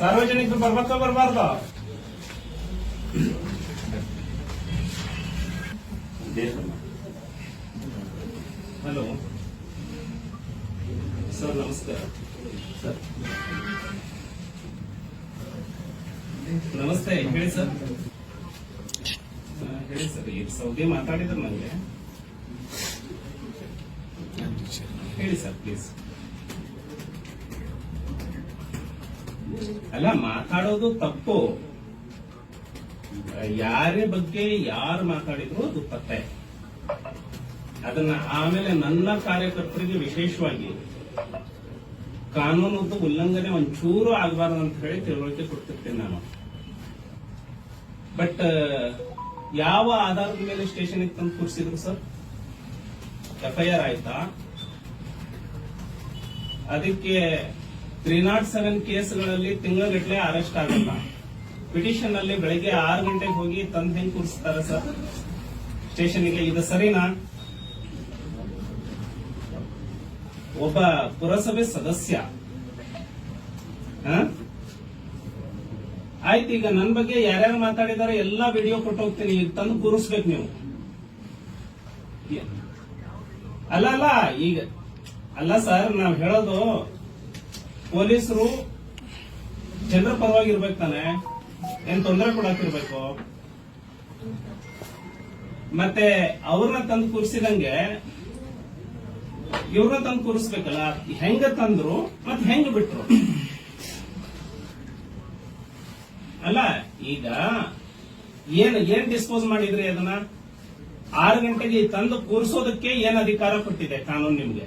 ಸಾರ್ವಜನಿಕರು ಬರ್ಬೇಕ ಬರಬಾರ್ದು ಹಲೋ ಸರ್ ನಮಸ್ಕಾರ ಸರ್ ನಮಸ್ತೆ ಹೇಳಿ ಸರ್ ಆ, ಹೇಳಿ ಸರ್ ಈಗ ಸೌದಿ ಮಾತಾಡಿದ್ರು ನನಗೆ ಹೇಳಿ ಸರ್ ಪ್ಲೀಸ್ ಅಲ್ಲ, ಮಾತಾಡೋದು ತಪ್ಪು. ಯಾರೇ ಬಗ್ಗೆ ಯಾರು ಮಾತಾಡಿದ್ರು ಅದು ತಪ್ಪೆ. ಅದನ್ನ ಆಮೇಲೆ ನನ್ನ ಕಾರ್ಯಕರ್ತರಿಗೆ ವಿಶೇಷವಾಗಿ ಕಾನೂನು ಉಲ್ಲಂಘನೆ ಒಂಚೂರು ಆಗಬಾರ್ದು ಅಂತ ಹೇಳಿ ತಿಳುವಳಿಕೆ ಕೊಡ್ತಿರ್ತೇನೆ ನಾನು. ಬಟ್ ಯಾವ ಆಧಾರದ ಮೇಲೆ ಸ್ಟೇಷನ್ಗೆ ತಂದು ಕೂರಿಸಿದ್ರು ಸರ್? ಎಫ್ಐಆರ್ ಆಯ್ತಾ? ಅದಕ್ಕೆ ತ್ರೀ ನಾಟ್ ಸೆವೆನ್ ಕೇಸ್ಗಳಲ್ಲಿ ತಿಂಗಳಗಟ್ಟಲೆ ಅರೆಸ್ಟ್ ಆಗಲ್ಲ. ಪಿಟಿಷನ್ ಅಲ್ಲಿ ಬೆಳಿಗ್ಗೆ ಆರು ಗಂಟೆಗೆ ಹೋಗಿ ತಂದು ಹೆಂಗ್ ಕೂರಿಸ್ತಾರೆ ಸರ್? ಸ್ಟೇಷನ್ಗೆ ಇದು ಸರಿನಾ? ಒಬ್ಬ ಪುರಸಭೆ ಸದಸ್ಯ? ಆಯ್ತು, ಈಗ ನನ್ನ ಬಗ್ಗೆ ಯಾರ್ಯಾರು ಮಾತಾಡಿದಾರೆ ಎಲ್ಲಾ ವಿಡಿಯೋ ಕೊಟ್ಟು ಹೋಗ್ತೀನಿ. ಈಗ ತಂದು ಕೂರಿಸ್ಬೇಕು ನೀವು. ಅಲ್ಲ ಅಲ್ಲ, ಈಗ, ಅಲ್ಲ ಸರ್, ನಾವು ಹೇಳೋದು ಪೊಲೀಸರು ಜನರ ಪರವಾಗಿ ಇರ್ಬೇಕು ತಾನೆ. ಏನ್ ತೊಂದರೆ ಕೊಡಾಕಿರ್ಬೇಕು. ಮತ್ತೆ ಅವ್ರನ್ನ ತಂದು ಕೂರಿಸಿದಂಗೆ ಇವ್ರನ್ನ ತಂದು ಕೂರಿಸ್ಬೇಕಲ್ಲ, ಹೆಂಗ ತಂದ್ರು ಮತ್ತೆ ಹೆಂಗ ಬಿಟ್ರು? ಅಲ್ಲ, ಈಗ ಏನ್ ಏನ್ ಡಿಸ್ಪೋಸ್ ಮಾಡಿದ್ರಿ ಅದನ್ನ? ಆರು ಗಂಟೆಗೆ ತಂದು ಕೂರಿಸೋದಕ್ಕೆ ಏನ್ ಅಧಿಕಾರ ಕೊಟ್ಟಿದೆ ಕಾನೂನು ನಿಮ್ಗೆ?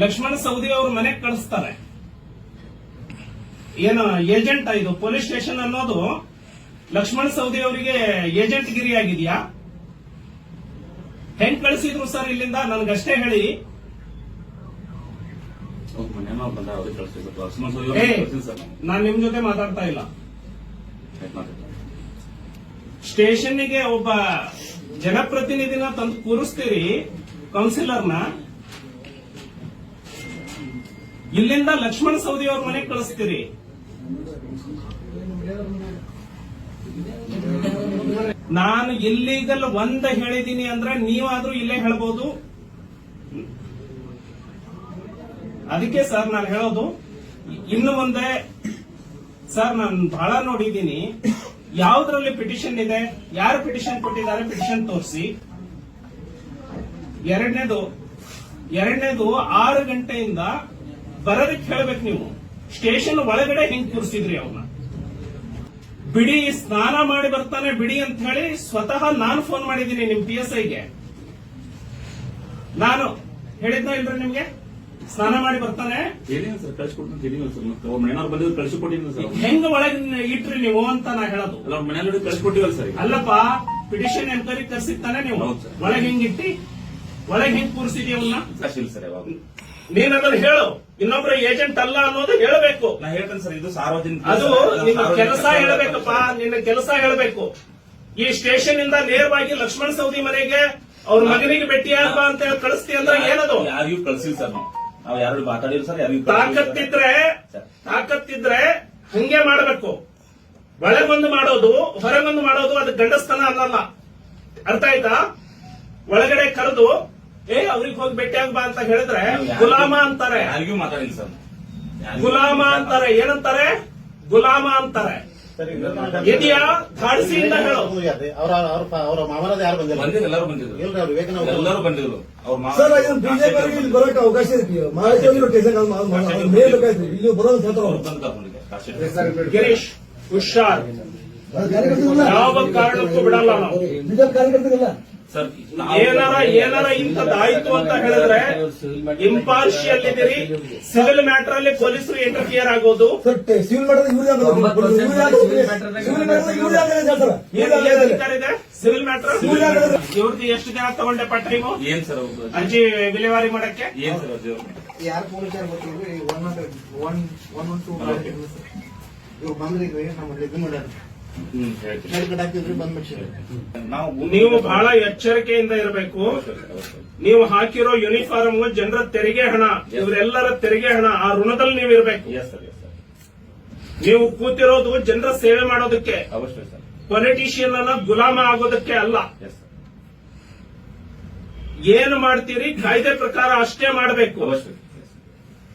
ಲಕ್ಷ್ಮಣ ಸೌದಿ ಅವರು ಮನೆಗೆ ಕಳಿಸ್ತಾರೆ. ಏನು ಏಜೆಂಟ್ ಇದು ಪೊಲೀಸ್ ಸ್ಟೇಷನ್ ಅನ್ನೋದು ಲಕ್ಷ್ಮಣ ಸೌದಿ ಅವರಿಗೆ ಏಜೆಂಟ್ ಗಿರಿ ಆಗಿದೆಯಾ ಹೆಂಗ್ ಕಳಿಸಿದ್ರು ಸರ್ ಇಲ್ಲಿಂದ? ನನ್ಗಷ್ಟೇ ಹೇಳಿ. ನಾನ್. ನಿಮ್ ಜೊತೆ ಮಾತಾಡ್ತಾ ಇಲ್ಲ. ಸ್ಟೇಷನ್ಗೆ ಒಬ್ಬ ಜನಪ್ರತಿನಿಧಿನ ತಂದು ಕೂರಿಸ್ತೀರಿ ಕೌನ್ಸಿಲರ್ನ ಇಲ್ಲಿಂದ ಲಕ್ಷ್ಮಣ ಸೌದಿ ಅವ್ರ ಮನೆಗೆ ಕಳಿಸ್ತೀರಿ. ನಾನು ಇಲ್ಲಿಗಲ್ ಒಂದ ಹೇಳಿದೀನಿ ಅಂದ್ರೆ ನೀವಾದ್ರೂ ಇಲ್ಲೇ ಹೇಳ್ಬೋದು. ಅದಕ್ಕೆ ಸರ್ ನಾನು ಹೇಳೋದು, ಇನ್ನು ಮುಂದೆ ಸರ್ ನಾನು ಬಹಳ ನೋಡಿದ್ದೀನಿ ಯಾವ್ದ್ರಲ್ಲಿ ಪಿಟಿಷನ್ ಇದೆ, ಯಾರು ಪಿಟಿಷನ್ ಕೊಟ್ಟಿದ್ದಾರೆ ಪಿಟಿಷನ್ ತೋರಿಸಿ. ಎರಡನೇದು ಎರಡನೇದು ಆರು ಗಂಟೆಯಿಂದ ಬರೋದಕ್ಕೆ ಹೇಳ್ಬೇಕು ನೀವು. ಸ್ಟೇಷನ್ ಒಳಗಡೆ ಹೆಂಗ್ ಕೂರಿಸಿದ್ರಿ ಅವನ್ನ ಬಿಡಿ ಸ್ನಾನ ಮಾಡಿ ಬರ್ತಾನೆ ಬಿಡಿ ಅಂತ ಹೇಳಿ ಸ್ವತಃ ನಾನು ಫೋನ್ ಮಾಡಿದ್ದೀನಿ ನಿಮ್ ಪಿ ಎಸ್ ಐಗೆ ನಾನು ಹೇಳಿದ್ನ ಇಲ್ರಿ ನಿಮ್ಗೆ? ಸ್ನಾನ ಮಾಡಿ ಬರ್ತಾನೆ. ಸರ್ ಕಳ್ಸಿಕೊಡ್ತೀನಿ ಸರ್. ಮತ್ತೆ ಅವ್ರ ಮನೆಯವ್ರು ಬಂದಿದ್ದು ಕಳ್ಸಿಕೊಟ್ಟಿದ್ದೀನಿ ಸರ್ ಅವ್ರು. ಹೆಂಗ ಒಳಗೆ ಇಟ್ರಿ ನೀವು ಅಂತ ನಾ ಹೇಳೋದು. ಅಲ್ಲ ಅವ್ರ ಮನೆಯಲ್ಲಿ ಕಳ್ಸಿಕೊಟ್ಟಿವಲ್ಲ ಸರ್. ಅಲ್ಲಪ್ಪ ಪಿಟಿಷನ್ ಎಂಕ್ವೈರಿ ಕರ್ಸಿತ್ತಾನೆ ನೀವು. ಒಳಗೆ ಹೆಂಗಿಟ್ಟಿ ಒಳಗೆ ಹೆಂಗ್ ಕೂರಿಸಿದಿ ಅವನ್ನ ಕಾಶ್ ಇಲ್ಲ ಸರ್ ಯಾವಾಗ ನೀನ್ ಅದನ್ನ ಹೇಳು. ಇನ್ನೊಬ್ರ ಏಜೆಂಟ್ ಅಲ್ಲ ಅನ್ನೋದು ಹೇಳಬೇಕು. ನಾ ಹೇಳ್ತೇನೆ ಸರ್ ಇದು ಸಾರ್ವಜನಿಕ ಅದು ನಿಮ್ಮ ಕೆಲಸ ಹೇಳಬೇಕಪ್ಪ ನಿನ್ನ ಕೆಲಸ ಹೇಳಬೇಕು. ಈ ಸ್ಟೇಷನ್ ಇಂದ ನೇರವಾಗಿ ಲಕ್ಷ್ಮಣ ಸೌದಿ ಮನೆಗೆ ಅವ್ರ ಮಗನಿಗೆ ಭೇಟಿಯಾಗ ಅಂತ ಹೇಳಿ ಕಳಿಸ್ತಿ ಅಂದ್ರೆ ಏನದು? ಯಾರಿಗೂ ಕಳ್ಸಿಲ್ಲ ಸರ್ ನಾವು. ನಾವು ಯಾರು ಮಾತಾಡಿಲ್ಲ ಸರ್ ಯಾರಿಗೂ ತಾಕತ್ತಿದ್ರೆ ತಾಕತ್ತಿದ್ರೆ ಹಂಗೆ ಮಾಡಬೇಕು. ಒಳಗೊಂದು ಮಾಡೋದು ಹೊರಗೊಂದು ಮಾಡೋದು ಅದು ಗಂಡಸ್ತನ ಅಲ್ಲಲ್ಲ ಅರ್ಥ ಆಯ್ತಾ? ಒಳಗಡೆ ಕರೆದು ಏ ಅವ್ರಿಗೆ ಹೋಗಿ ಭೇಟಿಯಾಗ ಬಾ ಅಂತ ಹೇಳಿದ್ರೆ ಗುಲಾಮ ಅಂತಾರೆ. ಯಾರಿಗೂ ಮಾತಾಡಿಲ್ಲ ಸರ್. ಗುಲಾಮ ಅಂತಾರೆ. ಏನಂತಾರೆ? ಗುಲಾಮ ಅಂತಾರೆ. ಇದೆಯಾ ಧಾಡಿಸಿಯಿಂದ ಹೇಳು. ಅವರ ಅವ್ರ ಮಾಮನದ ಯಾರು ಬಂದಿಲ್ಲ? ಎಲ್ಲರೂ ಬಂದಿದ್ರು. ಇಲ್ರಿ ಅವ್ರು ವಿವೇಕನ ಎಲ್ಲರೂ ಬಂದಿದ್ರು. ಅವ್ರ ಮಾವ- ಸರ್ ಇದನ್ನು ಬಿಜೆಪಿ ಇಲ್ಲಿ ಬರೋಕೆ ಅವಕಾಶ ಮೇಲ್ ಬೇಕಾಯ್ತು. ಇಲ್ಲಿ ಬರೋದು ಗಿರೀಶ್ ಹುಷಾರ್. ಯಾವ ಕಾರಣಕ್ಕೂ ಬಿಡಲ್ಲ ನಾವು. ಬಿಜೆಪಿ ಏನಾರ ಏನಾರ ಇಂಥದ್ದಾಯ್ತು ಅಂತ ಹೇಳಿದ್ರೆ ಇಂಪಾರ್ಷಿಯಲ್ ಇದೀರಿ ಸಿವಿಲ್ ಮ್ಯಾಟರ್ ಅಲ್ಲಿ ಪೊಲೀಸರು ಇಂಟರ್ಫಿಯರ್ ಆಗೋದು. ಸರ್. ಸಿವಿಲ್ ಯಾವ್ದು ಸಿವಿಲ್ ಸರ್ ಮ್ಯಾಟರ್ ಇವ್ರದ್ದು ಎಷ್ಟು ದಿನ ತಗೊಂಡೆ ಟೈಮು ಏನ್ ಸರ್ ಅಂಚಿ ಅರ್ಜಿ ವಿಲೇವಾರಿ ಮಾಡಕ್ಕೆ? ಏನ್ ಸರ್? ಯಾರು ಪೊಲೀಸರು ಗೊತ್ತಿಲ್ಲ. One one one one two ಇವ್ರು ಬಂದ್ರಿ ನಮ್ಮ ಇದು ಮಾಡ್ಯಾರ ನಾವು ಬಹಳ ಎಚ್ಚರಿಕೆಯಿಂದ ಇರಬೇಕು. ನೀವು ಹಾಕಿರೋ ಯೂನಿಫಾರ್ಮ್ ಜನರ ತೆರಿಗೆ ಹಣ. ಇವರೆಲ್ಲರ ತೆರಿಗೆ ಹಣ. ಆ ಋಣದಲ್ಲಿ ನೀವು ಇರಬೇಕು. ನೀವು ಕೂತಿರೋದು ಜನರ ಸೇವೆ ಮಾಡೋದಕ್ಕೆ. ಪೊಲಿಟಿಷಿಯನ್ ಅನ್ನ ಗುಲಾಮ ಆಗೋದಕ್ಕೆ ಅಲ್ಲ. ಏನು ಮಾಡ್ತೀರಿ? ಕಾಯ್ದೆ ಪ್ರಕಾರ ಅಷ್ಟೇ ಮಾಡಬೇಕು.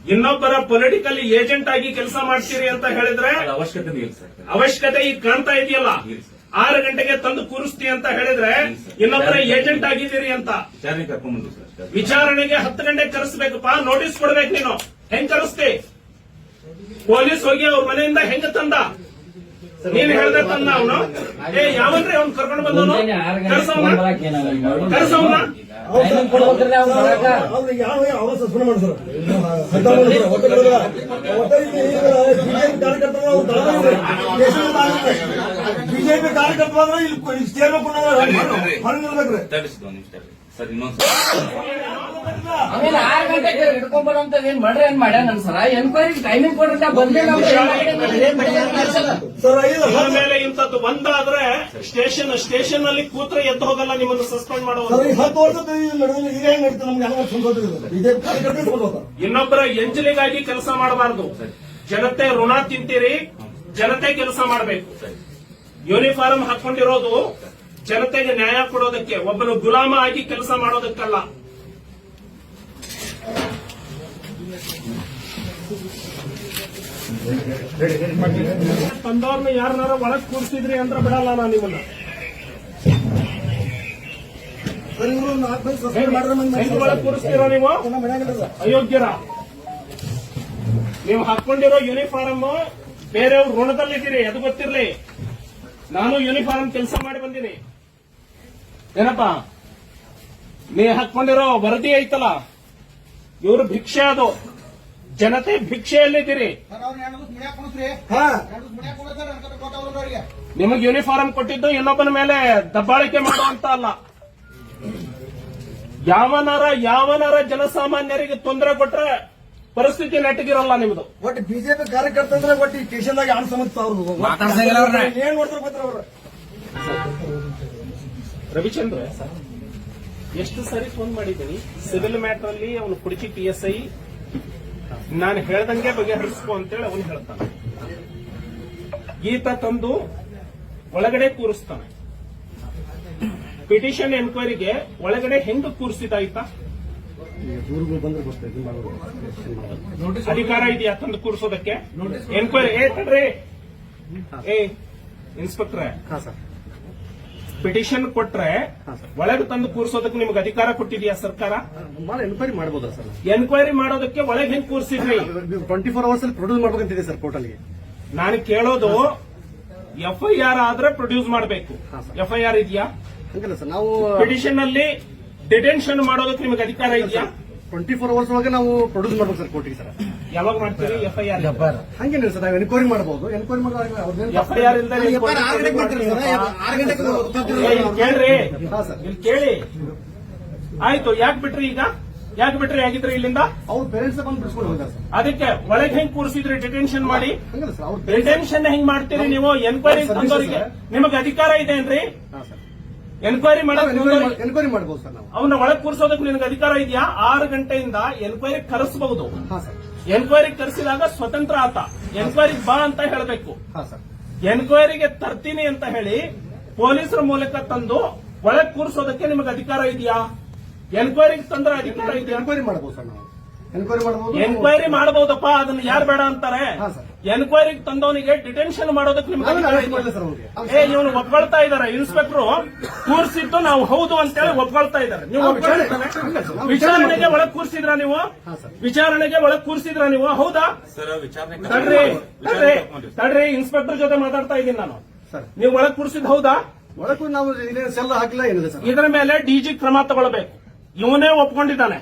ಇನ್ನೊಬ್ಬರ ಪೊಲಿಟಿಕಲ್ ಏಜೆಂಟ್ ಆಗಿ ಕೆಲಸ ಮಾಡ್ತೀರಿ ಅಂತ ಹೇಳಿದ್ರೆ ಅವಶ್ಯಕತೆ ಅವಶ್ಯಕತೆ ಈಗ ಕಾಣ್ತಾ ಇದೆಯಲ್ಲ? ಆರು ಗಂಟೆಗೆ ತಂದು ಕೂರಿಸ್ತಿ ಅಂತ ಹೇಳಿದ್ರೆ ಇನ್ನೊಬ್ಬರ ಏಜೆಂಟ್ ಆಗಿದ್ದೀರಿ ಅಂತ. ವಿಚಾರಣೆಗೆ ಹತ್ತು ಗಂಟೆಗೆ ಪಾ ನೋಟಿಸ್ ಕೊಡ್ಬೇಕು ನೀನು. ಹೆಂಗ್ ಕರೆಸ್ತಿ? ಪೊಲೀಸ್ ಹೋಗಿ ಅವ್ರ ಮನೆಯಿಂದ ಹೆಂಗ ತಂದ? ನೀನ್ ಹೇಳ್ದೆ ತಂದ ಅವನು. ಏ ಯಾವನ್ರಿ ಅವ್ನು ಕರ್ಕೊಂಡು ಬಂದವನು? ಕರ್ಸವನ? ಕರ್ಸವನ? ಬಿಜೆಪಿ ಕಾರ್ಯಕರ್ತರು ಇಲ್ಲಿ ಸೇರ್ಬೇಕು. ಸರ್ ಇನ್ನೊಂದ್ ಸರ್ ಆಮೇಲೆ ಆರು ಗಂಟೆಗೆ ಹಿಡ್ಕೊಂಡ್ ಬರೋಂತದ್ ಏನ್ ಮಾಡ್ರಿ ಏನ್ ಮಾಡ್ಯಾನ ಸರ? ಎನ್ಕ್ವೈರಿ ಟೈಮಿಂಗ್ ಕೊಡ್ರಿ ಬಂದಿಲ್ಲ ಮೇಲೆ ಇಂಥದ್ದು ಒಂದಾದ್ರೆ ಸ್ಟೇಷನ್ ಸ್ಟೇಷನ್ ಅಲ್ಲಿ ಕೂತ್ರ ಎದ್ದು ಹೋಗಲ್ಲ ನಿಮ್ಮನ್ನು ಸಸ್ಪೆಂಡ್ ಮಾಡೋದು ಇನ್ನೊಬ್ಬರ ಎಂಜಲಿಗಾಗಿ ಕೆಲಸ ಮಾಡಬಾರ್ದು. ಜನತೆ ಋಣ ತಿಂತೀರಿ ಜನತೆ ಕೆಲಸ ಮಾಡಬೇಕು. ಯೂನಿಫಾರ್ಮ್ ಹಾಕೊಂಡಿರೋದು ಜನತೆಗೆ ನ್ಯಾಯ ಕೊಡೋದಕ್ಕೆ ಒಬ್ಬನು ಗುಲಾಮ ಆಗಿ ಕೆಲಸ ಮಾಡೋದಕ್ಕಲ್ಲ. ತಂದವ್ರನ್ನ ಯಾರನ್ನಾರ ಒಳಗ್ ಕೂರಿಸಿದ್ರಿ ಅಂದ್ರೆ ಬಿಡಲ್ಲ ನಾನು ನಿಮ್ಮನ್ನ. ಕೂರಿಸ್ತೀರೋ ನೀವು? ಅಯೋಗ್ಯರ. ನೀವು ಹಾಕೊಂಡಿರೋ ಯೂನಿಫಾರ್ಮ್ ಬೇರೆಯವ್ರ ಋಣದಲ್ಲಿದ್ದೀರಿ, ಅದು ಗೊತ್ತಿರ್ಲಿ. ನಾನು ಯೂನಿಫಾರ್ಮ್ ಕೆಲಸ ಮಾಡಿ ಬಂದೀನಿ. ಏನಪ್ಪ? ನೀ ಹಾಕೊಂಡಿರೋ ವರದಿ ಐತಲ್ಲ? ಇವರು ಭಿಕ್ಷೆ ಅದು. ಜನತೆ ಭಿಕ್ಷೆಯಲ್ಲಿದ್ದೀರಿ. ಹಾ. ನಿಮಗೆ ಯೂನಿಫಾರ್ಮ್ ಕೊಟ್ಟಿದ್ದು ಇನ್ನೊಬ್ಬನ ಮೇಲೆ ದಬ್ಬಾಳಿಕೆ ಮಾಡುವಂತ ಅಲ್ಲ. ಯಾವನಾರ ಯಾವನಾರ ಜನಸಾಮಾನ್ಯರಿಗೆ ತೊಂದರೆ ಕೊಟ್ರೆ ಪರಿಸ್ಥಿತಿ ನೆಟ್ಟಗಿರಲ್ಲ ನಿಮ್ದು. ಒಟ್ಟು ಬಿಜೆಪಿ ಕಾರ್ಯಕರ್ತ ಅಂದ್ರೆ ಒಟ್ಟು ಈ ಸ್ಟೇಷನ್ದಾಗ ಯಾರು ಸಮಸ್ಯೆ ಅವ್ರು. ಏನ್ ಮಾಡ್ತಾರೆ ಗೊತ್ತಿಲ್ಲ ಅವ್ರು? ರವಿಚಂದ್ರ ಎಷ್ಟು ಸರಿ ಫೋನ್ ಮಾಡಿದ್ದೀನಿ. ಸಿವಿಲ್ ಮ್ಯಾಟರ್ ಅಲ್ಲಿ ಅವನು ಕುಡಿಕಿ ಪಿ ಎಸ್ ಐ ನಾನು ಹೇಳ್ದಂಗೆ ಬಗೆಹರಿಸ್ಕೊ ಅಂತೇಳಿ ಅವನು ಹೇಳ್ತಾನೆ. ಗೀತ ತಂದು ಒಳಗಡೆ ಕೂರಿಸ್ತಾನೆ. ಪಿಟಿಷನ್ ಎನ್ಕ್ವೈರಿಗೆ ಒಳಗಡೆ ಹೆಂಗ್ ಕೂರಿಸಿದಾಯ್ತಾ ಅಧಿಕಾರ ಇದೆಯಾ ತಂದು ಕೂರಿಸೋದಕ್ಕೆ? ಎನ್ಕ್ವೈರಿ ಏ ತಡ್ರಿ ಏ ಇನ್ಸ್ಪೆಕ್ಟ್ರೆ. ಪಿಟಿಷನ್ ಕೊಟ್ರೆ ಒಳಗೆ ತಂದು ಕೂರಿಸೋದಕ್ಕೆ ನಿಮ್ಗೆ ಅಧಿಕಾರ ಕೊಟ್ಟಿದ್ಯಾ ಸರ್ಕಾರ? ಎನ್ಕ್ವೈರಿ ಮಾಡ್ಬೋದಾ ಸರ್? ಎನ್ಕ್ವೈರಿ ಮಾಡೋದಕ್ಕೆ ಒಳಗೆ ಹೆಂಗ್ ಕೂರಿಸಿದ್ರಿ? ಟ್ವೆಂಟಿ ಫೋರ್ ಅವರ್ಸ್ ಅಲ್ಲಿ ಪ್ರೊಡ್ಯೂಸ್ ಮಾಡ್ಬೇಕಂತಿದೆ ಸರ್ ಪೋರ್ಟಲ್ಗೆ ನಾನು ಕೇಳೋದು ಎಫ್ಐಆರ್ ಆದ್ರೆ ಪ್ರೊಡ್ಯೂಸ್ ಮಾಡಬೇಕು. ಎಫ್ಐಆರ್ ಇದೆಯಾ? ಹಂಗಲ್ಲ ಸರ್ ನಾವು ಪಿಟಿಷನ್ ಅಲ್ಲಿ ಡಿಟೆನ್ಷನ್ ಮಾಡೋದಕ್ಕೆ ನಿಮಗೆ ಅಧಿಕಾರ ಇದೆಯಾ? ಟ್ವೆಂಟಿ ಫೋರ್ ಅವರ್ಸ್ ಒಳಗೆ ನಾವು ಪ್ರೊಡ್ಯೂಸ್ ಮಾಡ್ಬೇಕು ಸರ್ ಕೋರ್ಟಿಗೆ ಸರ್. ಯಾವಾಗ ಮಾಡ್ತೀರಿ? ಎಫ್ಐಆರ್ ಹಂಗೇನಿಲ್ಲ ಸರ್. ನಾವು ಎನ್ಕ್ವೈರಿ ಮಾಡಬಹುದು ಎನ್ಕ್ವೈರಿ ಎಫ್ಐಆರ್ ಕೇಳ್ರಿ. ಇಲ್ಲಿ ಕೇಳಿ. ಆಯ್ತು ಯಾಕೆ ಬಿಟ್ರಿ ಈಗ? ಯಾಕೆ ಬಿಟ್ರಿ ಆಗಿದ್ರೆ ಇಲ್ಲಿಂದ? ಅವ್ರ ಪೇರೆಂಟ್ಸ್ ಬಂದು ಬಿಡಿಸ್ಕೊಂಡು ಹೋಗ್ತಾರೆ ಸರ್. ಅದಕ್ಕೆ ಒಳಗೆ ಹೆಂಗ್ ಕೂರಿಸಿದ್ರಿ ಡಿಟೆನ್ಷನ್ ಮಾಡಿ? ಹಂಗಲ್ಲ ಸರ್ ಅವ್ರ ಡಿಟೆನ್ಷನ್ ಹೆಂಗ್ ಮಾಡ್ತೀರಿ ನೀವು? ಎನ್ಕ್ವೈರಿ ತಂದವರಿಗೆ. ನಿಮಗೆ ಅಧಿಕಾರ ಇದೆ ಏನ್ರಿ? ಎನ್ಕ್ವೈರಿ ಎನ್ಕ್ವೈರಿ ಮಾಡಬಹುದು ಸರ್ ನಾವು. ಅವನ್ನ ಒಳಗ್ ಕೂರಿಸೋದಕ್ಕೆ ನಿನಗೆ ಅಧಿಕಾರ ಇದೆಯಾ? ಆರು ಗಂಟೆಯಿಂದ ಎನ್ಕ್ವೈರಿ ಕರೆಸಬಹುದು. ಎನ್ಕ್ವೈರಿ ಕರೆಸಿದಾಗ ಸ್ವತಂತ್ರ ಆತ. ಎನ್ಕ್ವೈರಿ ಬಾ ಅಂತ ಹೇಳಬೇಕು. ಎನ್ಕ್ವೈರಿಗೆ ತರ್ತೀನಿ ಅಂತ ಹೇಳಿ ಪೊಲೀಸರ ಮೂಲಕ ತಂದು ಒಳಗೆ ಕೂರಿಸೋದಕ್ಕೆ ನಿಮಗೆ ಅಧಿಕಾರ ಇದೆಯಾ? ಎನ್ಕ್ವೈರಿಗೆ ತಂದ್ರೆ ಅಧಿಕಾರ ಇದೆಯಾ? ಎನ್ಕ್ವೈರಿ ಮಾಡಬಹುದು ಸರ್ ನಾವು. ಎನ್ಕ್ವೈರಿ ಮಾಡಬಹುದು ಎನ್ಕ್ವೈರಿ ಮಾಡಬಹುದಪ್ಪ ಅದನ್ನ ಯಾರು ಬೇಡ ಅಂತಾರೆ. ಎನ್ಕ್ವೈರಿಗೆ ತಂದವನಿಗೆ ಡಿಟೆನ್ಷನ್ ಮಾಡೋದಕ್ಕೆ ನಿಮ್ಗೆ ಇವನು ಒಪ್ಕೊಳ್ತಾ ಇದಾರೆ ಇನ್ಸ್ಪೆಕ್ಟರ್. ಕೂರಿಸಿದ್ದು ನಾವು ಹೌದು ಅಂತೇಳಿ ಒಪ್ಕೊಳ್ತಾ ಇದಾರೆ. ನೀವು ವಿಚಾರಣೆಗೆ ಒಳಗ್ ಕೂರಿಸಿದ್ರ ನೀವು. ವಿಚಾರಣೆಗೆ ಒಳಗ್ ಕೂರಿಸಿದ್ರ ನೀವು? ಹೌದಾ? ಸರ್ ವಿಚಾರಣೆ ತಡ್ರಿ ತಡ್ರಿ ತಡ್ರಿ ಇನ್ಸ್ಪೆಕ್ಟರ್ ಜೊತೆ ಮಾತಾಡ್ತಾ ಇದ್ದೀನಿ ನಾನು. ಸರ್. ನೀವು ಒಳಗ್ ಕೂರಿಸಿದ್ ಹೌದಾ? ಒಳಗೂ ನಾವು ಹಾಕಿಲ್ಲ ಏನಿದೆ ಸರ್. ಇದರ ಮೇಲೆ ಡಿಜಿ ಕ್ರಮ ತಗೊಳ್ಬೇಕು. ಇವನೇ ಒಪ್ಕೊಂಡಿದ್ದಾನೆ.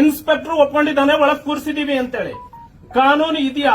ಇನ್ಸ್ಪೆಕ್ಟರ್ ಒಪ್ಕೊಂಡಿದ್ದಾನೆ ಒಳಗ್ ಕೂರಿಸಿದೀವಿ ಅಂತೇಳಿ. ಕಾನೂನು ಇದೆಯಾ?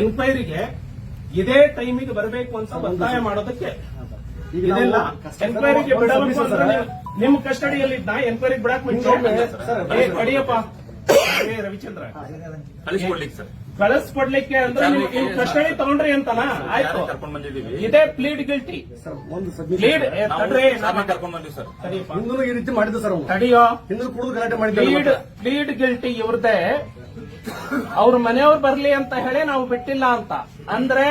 ಎನ್ಕ್ವೈರಿಗೆ ಇದೇ ಟೈಮಿಗೆ ಬರಬೇಕು ಅಂತ ಒತ್ತಾಯ ಮಾಡೋದಕ್ಕೆ. ಇದೆಲ್ಲ ಎನ್ಕ್ವೈರಿಗೆ ಬಿಡಬೇಕು ಅಂದ್ರೆ ನಿಮ್ಮ ಕಸ್ಟಡಿಯಲ್ಲಿದ್ದ ಎನ್ಕ್ವೈರಿಗೆ ಬಿಡಕ್ ಮುಂಚೆ ಕಡಿಯಪ್ಪ. ರವಿಚಂದ್ರ. ಕಳಿಸ್ಕೊಡ್ಲಿಕ್ಕೆ ಸರ್. ಕಳಿಸ್ಕೊಡ್ಲಿಕ್ಕೆ ಅಂದ್ರೆ ನಿಮ್ ನೀವು ಕಸ್ಟಡಿ ತಗೊಂಡ್ರಿ ಅಂತನಾ? ಆಯ್ತು. ಕರ್ಕೊಂಡ್ ಬಂದಿದ್ದೀವಿ? ಇದೇ ಪ್ಲೀಡ್ ಗಿಲ್ಟಿ ಸರ್ ಒಂದು ಪ್ಲೀಡ್ ಸಬ್ಮಿಷನ್ ತಡ್ರಿ ಕರ್ಕೊಂಡ್ ಬಂದಿವಿ ಸರ್. ಈ ರೀತಿ ಮಾಡಿದ್ದು ಸರ್ ತಡಿಯೋ. ಹಿಂದೂ ಕುಡಿದು ಗಲಾಟೆ ಪ್ಲೀಡ್ ಪ್ಲೀಡ್ ಗಿಲ್ಟಿ ಇವ್ರದೇ. ಅವ್ರ ಮನೆಯವ್ರು ಬರ್ಲಿ ಅಂತ ಹೇಳಿ ನಾವು ಬಿಟ್ಟಿಲ್ಲ ಅಂತ. ಅಂದ್ರೆ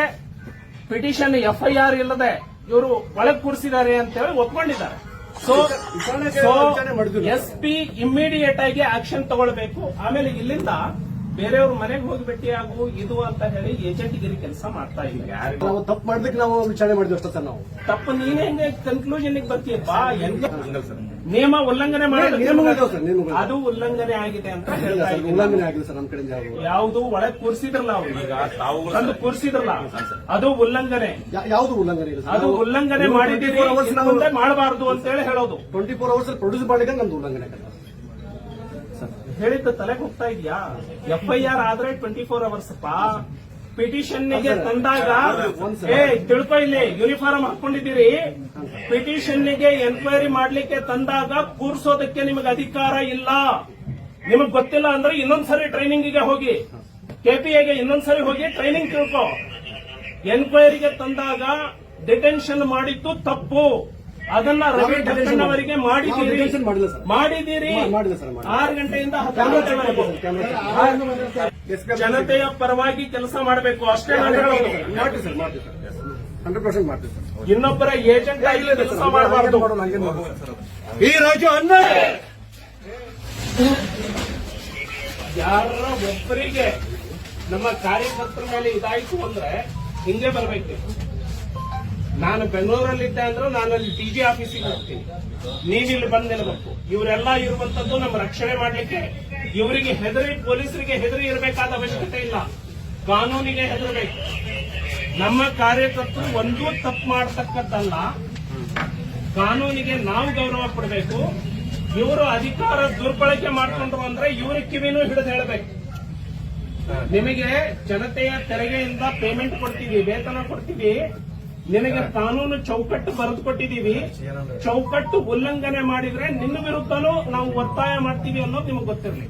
ಪಿಟಿಷನ್ ಎಫ್ಐಆರ್ ಇಲ್ಲದೆ ಇವರು ಒಳಗೆ ಕೂರಿಸಿದ್ದಾರೆ ಅಂತ ಹೇಳಿ ಒಪ್ಕೊಂಡಿದ್ದಾರೆ. ಸೊ ವಿಚಾರಣೆಗೆ ಸೊ ಎಸ್ ಪಿ ಇಮ್ಮಿಡಿಯೇಟ್ ಆಗಿ ಆಕ್ಷನ್ ತಗೊಳ್ಬೇಕು. ಆಮೇಲೆ ಇಲ್ಲಿಂದ ಬೇರೆಯವ್ರ ಮನೆಗೆ ಹೋಗಿ ಭೇಟಿಯಾಗು ಇದು ಅಂತ ಹೇಳಿ ಏಜೆಂಟ್ಗಿರಿ ಕೆಲಸ ಮಾಡ್ತಾ ಇಲ್ಲ ಯಾರಿಗೂ ನಾವು ತಪ್ಪು ಮಾಡ್ದಕ್ಕೆ ನಾವು ವಿಚಾರಣೆ ಮಾಡಿದ್ವಿ ಅಷ್ಟೇ ಸರ್ ನಾವು. ತಪ್ಪು ನೀನೇ ಹೆಂಗೆ ಕನ್ಕ್ಲೂಷನ್ ಬಾ ಸರ್ ನಿಯಮ ಉಲ್ಲಂಘನೆ ಮಾಡಿದ್ರೆ ಅದು ಉಲ್ಲಂಘನೆ ಆಗಿದೆ ಅಂತ ಹೇಳ್ತಾ ಉಲ್ಲಂಘನೆ ಆಗಿದೆ ಸರ್ ನಮ್ಮ ಕಡೆಯಿಂದ ಯಾವುದು. ಯಾವುದು ಒಳಗ್ ಕೂರಿಸಿದ್ರಲ್ಲ ಅವ್ರು. ಈಗ ತಾವು ತಂದು ಕೂರಿಸಿದ್ರಲ್ಲ. ಅದು ಉಲ್ಲಂಘನೆ. ಯಾವುದು ಉಲ್ಲಂಘನೆ ಇಲ್ಲ ಅದು ಉಲ್ಲಂಘನೆ ಮಾಡಿದ್ದೀರಿ ಮಾಡಬಾರದು ಅಂತ ಹೇಳಿ ಹೇಳೋದು. ಟ್ವೆಂಟಿ ಫೋರ್ ಅವರ್ಸ್ ಪ್ರೊಡ್ಯೂಸ್ ಮಾಡಿದ್ರೆ ನಮ್ದು ಉಲ್ಲಂಘನೆ. ಹೇಳಿದ್ದು ತಲೆ ಹೋಗ್ತಾ ಇದೆಯಾ? ಎಫ್ಐಆರ್ ಆದ್ರೆ ಟ್ವೆಂಟಿ ಫೋರ್ ಅವರ್ಸ್ ಪಾ? ಪಿಟಿಷನ್ಗೆ ತಂದಾಗ ಏ ತಿಳ್ಕೊ ಇಲ್ಲಿ ಯೂನಿಫಾರ್ಮ್ ಹಾಕೊಂಡಿದ್ದೀರಿ? ಪಿಟಿಷನ್ಗೆ ಎನ್ಕ್ವೈರಿ ಮಾಡ್ಲಿಕ್ಕೆ ತಂದಾಗ ಕೂರ್ಸೋದಕ್ಕೆ ನಿಮಗೆ ಅಧಿಕಾರ ಇಲ್ಲ. ನಿಮಗ್ ಗೊತ್ತಿಲ್ಲ ಅಂದ್ರೆ ಇನ್ನೊಂದ್ಸರಿ ಟ್ರೈನಿಂಗ್ಗೆ ಹೋಗಿ ಕೆಪಿಎಗೆ ಇನ್ನೊಂದ್ಸರಿ ಹೋಗಿ ಟ್ರೈನಿಂಗ್ ತಿಳ್ಕೊ. ಎನ್ಕ್ವೈರಿಗೆ ತಂದಾಗ ಡಿಟೆನ್ಷನ್ ಮಾಡಿದ್ದು ತಪ್ಪು. ಅದನ್ನ ರವಿ ಮಾಡಿದ್ದೀರಿ. ಮಾಡಿದ್ದೀರಿ. ಆರು ಗಂಟೆಯಿಂದ ಹತ್ತು ಗಂಟೆವರೆಗೂ ಜನತೆಯ ಪರವಾಗಿ ಕೆಲಸ ಮಾಡಬೇಕು. ಅಷ್ಟೇ ಹಂಡ್ರೆಡ್ ಪರ್ಸೆಂಟ್ ಮಾಡ್ತೀವಿ ಇನ್ನೊಬ್ಬರ ಏಜೆಂಟ್ ಆಗಿ ಕೆಲಸ ಮಾಡಬಾರ್ದು. ಈ ರಾಜು ಅನ್ನ ಯಾರ ಒಬ್ಬರಿಗೆ ನಮ್ಮ ಕಾರ್ಯಕರ್ತರ ಮೇಲೆ ಇದಾಯಿತು ಅಂದ್ರೆ ಹಿಂಗೆ ಬರ್ಬೇಕು. ನಾನು ಬೆಂಗಳೂರಲ್ಲಿದ್ದೆ ಅಂದ್ರೆ ನಾನು ಅಲ್ಲಿ ಡಿಜಿ ಆಫೀಸಿಗೆ ಹೋಗ್ತೀನಿ. ನೀವಿಲ್ಲಿ ಬಂದ್ ನಿಲ್ಬೇಕು. ಇವರೆಲ್ಲ ಇರುವಂತದ್ದು ನಮ್ಮ ರಕ್ಷಣೆ ಮಾಡ್ಲಿಕ್ಕೆ ಇವರಿಗೆ ಹೆದರಿ, ಪೊಲೀಸರಿಗೆ ಹೆದರಿ ಇರಬೇಕಾದ ಅವಶ್ಯಕತೆ ಇಲ್ಲ. ಕಾನೂನಿಗೆ ಹೆದರಬೇಕು. ನಮ್ಮ ಕಾರ್ಯಕರ್ತರು ಒಂದೂ ತಪ್ಪು ಮಾಡತಕ್ಕದ್ದಲ್ಲ ಕಾನೂನಿಗೆ ನಾವು ಗೌರವ ಕೊಡಬೇಕು. ಇವರು ಅಧಿಕಾರ ದುರ್ಬಳಕೆ ಮಾಡಿಕೊಂಡ್ರು ಅಂದ್ರೆ ಇವ್ರ ಕಿವಿನೂ ಹಿಡಿದು ಹೇಳಬೇಕು. ನಿಮಗೆ ಜನತೆಯ ತೆರಿಗೆಯಿಂದ ಪೇಮೆಂಟ್ ಕೊಡ್ತೀವಿ, ವೇತನ ಕೊಡ್ತೀವಿ. ನಿನಗೆ ಕಾನೂನು ಚೌಕಟ್ಟು ಬರೆದು ಕೊಟ್ಟಿದ್ದೀವಿ ಚೌಕಟ್ಟು ಉಲ್ಲಂಘನೆ ಮಾಡಿದ್ರೆ ನಿನ್ನ ವಿರುದ್ಧನೂ ನಾವು ಒತ್ತಾಯ ಮಾಡ್ತೀವಿ ಅನ್ನೋದು ನಿಮಗೆ ಗೊತ್ತಿರಲಿ.